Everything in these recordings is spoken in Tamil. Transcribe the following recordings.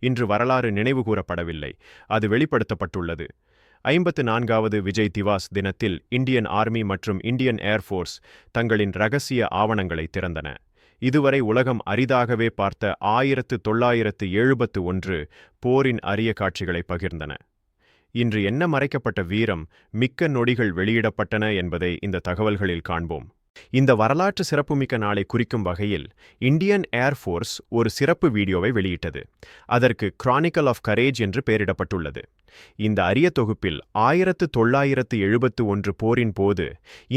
இன்று வரலாறு நினைவுகூரப்படவில்லை. அது வெளிப்படுத்தப்பட்டுள்ளது. ஐம்பத்து நான்காவது விஜய் திவாஸ் தினத்தில் இந்தியன் ஆர்மி மற்றும் இந்தியன் ஏர்ஃபோர்ஸ் தங்களின் ரகசிய ஆவணங்களை திறந்தன. இதுவரை உலகம் அரிதாகவே பார்த்த ஆயிரத்து தொள்ளாயிரத்து எழுபத்து ஒன்று போரின் அரிய காட்சிகளை பகிர்ந்தன. இன்று என்ன மறைக்கப்பட்ட வீரம் மிக்க நொடிகள் வெளியிடப்பட்டன என்பதை இந்த தகவல்களில் காண்போம். இந்த வரலாற்று சிறப்புமிக்க நாளை குறிக்கும் வகையில் இந்தியன் ஏர்ஃபோர்ஸ் ஒரு சிறப்பு வீடியோவை வெளியிட்டது. அதற்கு கிரானிக்கல் ஆஃப் கரேஜ் என்று பெயரிடப்பட்டுள்ளது. இந்த அரிய தொகுப்பில் ஆயிரத்து தொள்ளாயிரத்து எழுபத்து ஒன்று போரின் போது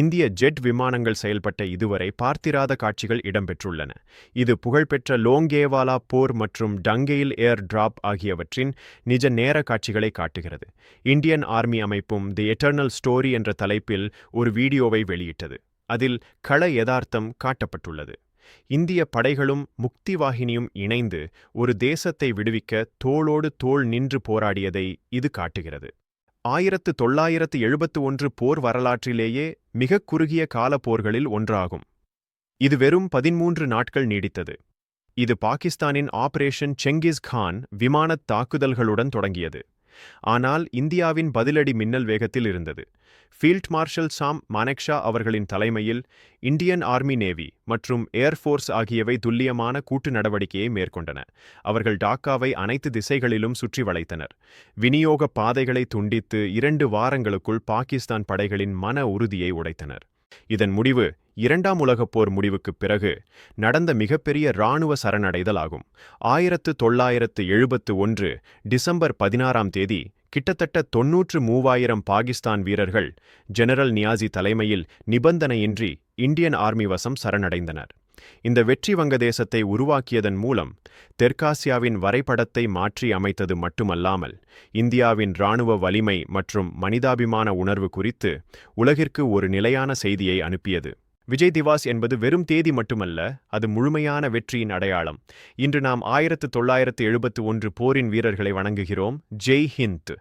இந்திய ஜெட் விமானங்கள் செயல்பட்ட இதுவரை பார்த்திராத காட்சிகள் இடம்பெற்றுள்ளன. இது புகழ்பெற்ற லோங்கேவாலா போர் மற்றும் டங்கெயில் ஏர் டிராப் ஆகியவற்றின் நிஜ நேர காட்சிகளை காட்டுகிறது. இந்தியன் ஆர்மி அமைப்பும் தி எட்டர்னல் ஸ்டோரி என்ற தலைப்பில் ஒரு வீடியோவை வெளியிட்டது. அதில் கள யதார்த்தம் காட்டப்பட்டுள்ளது. இந்திய படைகளும் முக்திவாகினியும் இணைந்து ஒரு தேசத்தை விடுவிக்க தோளோடு தோள் நின்று போராடியதை இது காட்டுகிறது. ஆயிரத்து தொள்ளாயிரத்து எழுபத்து ஒன்று போர் வரலாற்றிலேயே மிகக் குறுகிய கால போர்களில் ஒன்றாகும். இது வெறும் பதிமூன்று நாட்கள் நீடித்தது. இது பாகிஸ்தானின் ஆபரேஷன் செங்கிஸ் கான் விமானத் தாக்குதல்களுடன் தொடங்கியது. ஆனால் இந்தியாவின் பதிலடி மின்னல் வேகத்தில் இருந்தது. ஃபீல்ட் மார்ஷல் சாம் மானெக்ஷா அவர்களின் தலைமையில் இந்தியன் ஆர்மி நேவி மற்றும் ஏர்ஃபோர்ஸ் ஆகியவை துல்லியமான கூட்டு நடவடிக்கையை மேற்கொண்டன. அவர்கள் டாக்காவை அனைத்து திசைகளிலும் சுற்றி வளைத்தனர். விநியோக பாதைகளை துண்டித்து இரண்டு வாரங்களுக்குள் பாகிஸ்தான் படைகளின் மன உறுதியை உடைத்தனர். இதன் முடிவு இரண்டாம் உலகப் போர் முடிவுக்குப் பிறகு நடந்த மிகப்பெரிய இராணுவ சரணடைதல் ஆகும். ஆயிரத்து தொள்ளாயிரத்து எழுபத்து ஒன்று டிசம்பர் பதினாறாம் தேதி கிட்டத்தட்ட தொன்னூற்று மூவாயிரம் பாகிஸ்தான் வீரர்கள் ஜெனரல் நியாசி தலைமையில் நிபந்தனையின்றி இந்தியன் ஆர்மி வசம் சரணடைந்தனர். இந்த வெற்றி வங்கதேசத்தை உருவாக்கியதன் மூலம் தெற்காசியாவின் வரைபடத்தை மாற்றி அமைத்தது மட்டுமல்லாமல் இந்தியாவின் இராணுவ வலிமை மற்றும் மனிதாபிமான உணர்வு குறித்து உலகிற்கு ஒரு நிலையான செய்தியை அனுப்பியது. விஜய் திவாஸ் என்பது வெறும் தேதி மட்டுமல்ல அது முழுமையான வெற்றியின் அடையாளம். இன்று நாம் ஆயிரத்து தொள்ளாயிரத்து எழுபத்து ஒன்று போரின் வீரர்களை வணங்குகிறோம். ஜெய் ஹிந்த்.